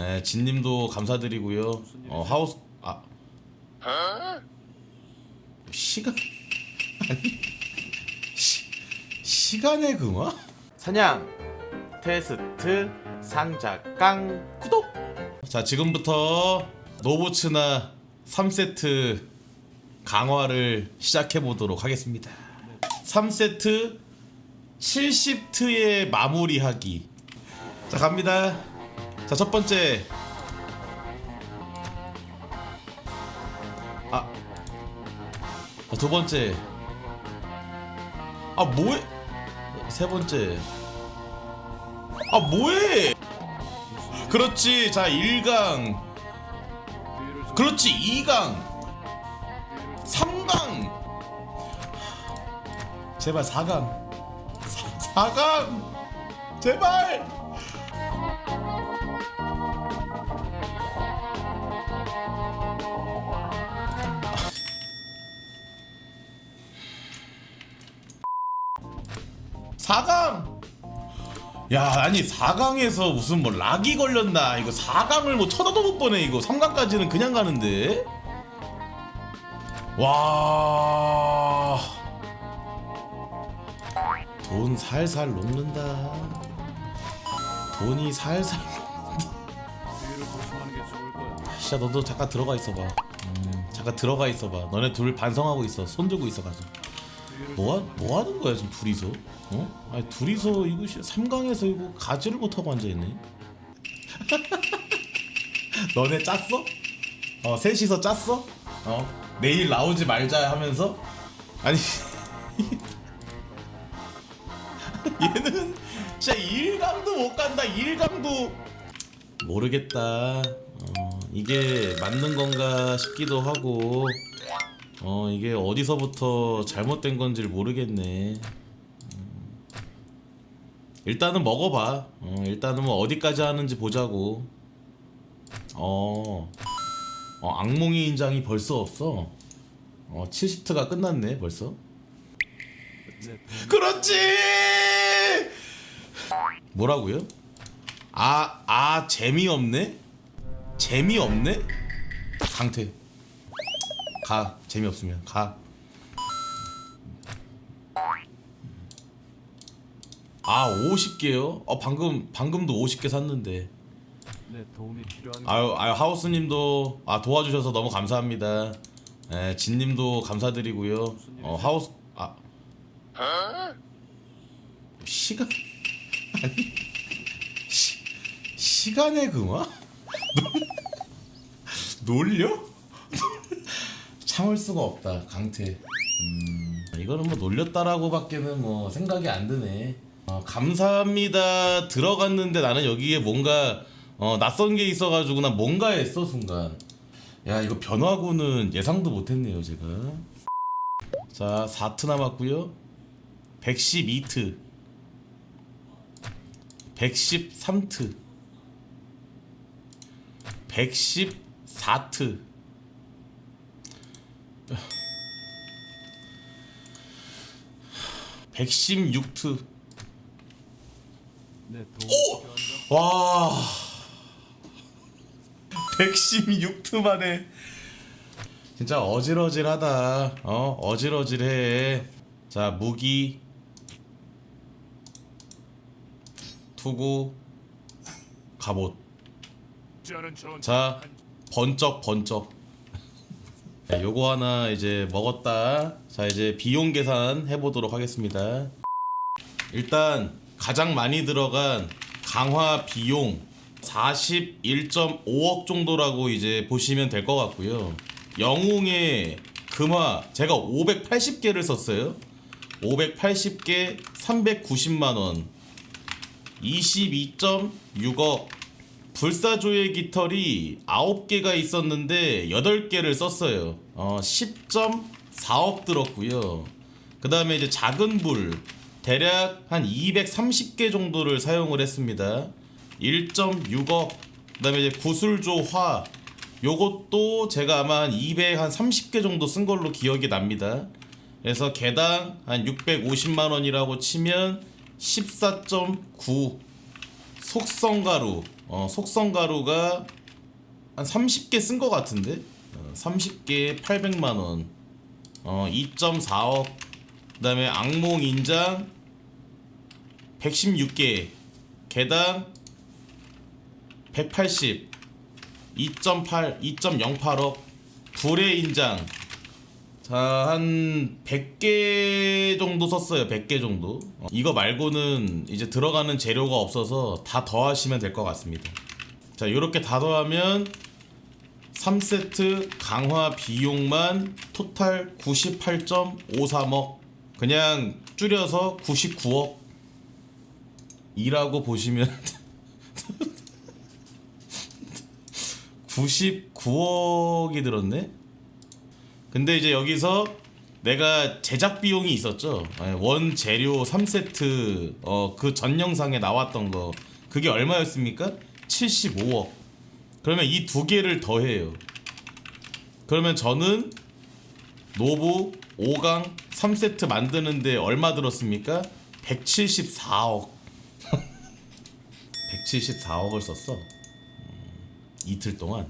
예, 진님도 감사드리고요. 어, 하우스 아 시간 아니 시, 시간의 금화? 사냥 테스트 상자 깡 구독 자 지금부터 노보츠나 3세트 강화를 시작해 보도록 하겠습니다. 3세트 70트의 마무리하기. 자 갑니다. 자 첫 번째. 아. 아, 두 번째. 아 뭐해? 세 번째. 아 뭐해? 그렇지. 자 1강. 그렇지 2강. 3강. 제발 4강. 4강. 제발. 사강 야 아니 4강에서 무슨 뭐 락이 걸렸나 이거 4강을 뭐 쳐다도 못 보네 이거 3강까지는 그냥 가는데 와. 돈 살살 녹는다. 돈이 살살. 좋을 거야. 진짜 너도 잠깐 들어가 있어봐. 음, 잠깐 들어가 있어봐. 너네 둘 반성하고 있어. 손 들고 있어 가서. 뭐, 하, 뭐 하는 거야 지금 둘이서? 어? 아니 둘이서 이거 3강에서 이거 가지를 못하고 앉아있네. 너네 짰어? 어 셋이서 짰어? 어 내일 나오지 말자 하면서 아니 얘는 진짜 1강도 못 간다 1강도 모르겠다 어, 이게 맞는 건가 싶기도 하고 어 이게 어디서부터 잘못된 건지를 모르겠네 음. 일단은 먹어봐 어, 일단은 뭐 어디까지 하는지 보자고 어, 어 악몽의 인장이 벌써 없어 어 70트가 끝났네 벌써 그렇지 뭐라고요? 아, 아 재미없네? 재미없네? 강퇴 가 재미없으면 가 아, 50개요? 어, 방금, 방금도 50개 샀는데. 내 도움이 필요한 아유, 아유, 하우스님도, 아, 도와주셔서 너무 감사합니다. 예, 진님도 감사드리고요. 어, 하우스, 아. 시간, 아니, 시, 시간의 금화? 놀려? 참을 수가 없다, 강태. 음, 이거는 뭐 놀렸다라고 밖에는 뭐 생각이 안 드네. 어, 감사합니다. 들어갔는데 나는 여기에 뭔가 어, 낯선 게 있어가지고 난 뭔가 했어 순간. 야 이거 변화구는 예상도 못했네요 제가. 자 4트 남았고요. 112트. 113트. 114트. (116트) 내 도움이 필요한 거. 와 116트 만에. 진짜 어질어질하다. 어 어질어질해. 자 무기. 투구. 갑옷. 자 번쩍 번쩍 자, 요거 하나 이제 먹었다. 자 이제 비용 계산 해보도록 하겠습니다. 일단 가장 많이 들어간 강화 비용 41.5억 정도라고 이제 보시면 될 것 같고요. 영웅의 금화 제가 580개를 썼어요. 580개 390만 원. 22.6억 불사조의 깃털이 9개가 있었는데 8개를 썼어요. 어, 10.4억 들었고요. 그 다음에 이제 작은 불 대략 한 230개 정도를 사용을 했습니다. 1.6억. 그 다음에 이제 구슬조 화 요것도 제가 아마 한 230개 정도 쓴 걸로 기억이 납니다. 그래서 개당 한 650만 원이라고 치면 14.9 속성가루 어, 속성 가루가 한 30개 쓴 것 같은데 어, 30개 800만 원. 어, 2.4억. 그 다음에 악몽 인장 116개. 개당 180. 2.8 2.08억. 불의 인장 자, 한 100개 정도 썼어요. 100개 정도. 어, 이거 말고는 이제 들어가는 재료가 없어서 다 더하시면 될 것 같습니다. 자, 이렇게 다 더하면 3세트 강화 비용만 토탈 98.53억. 그냥 줄여서 99억. 이라고 보시면 99억이 들었네? 근데 이제 여기서 내가 제작 비용이 있었죠. 예, 원 재료 3세트 어 그 전 영상에 나왔던 거 그게 얼마였습니까? 75억. 그러면 이 두 개를 더해요. 그러면 저는 노브 5강 3세트 만드는데 얼마 들었습니까? 174억. 174억을 썼어. 음, 이틀 동안.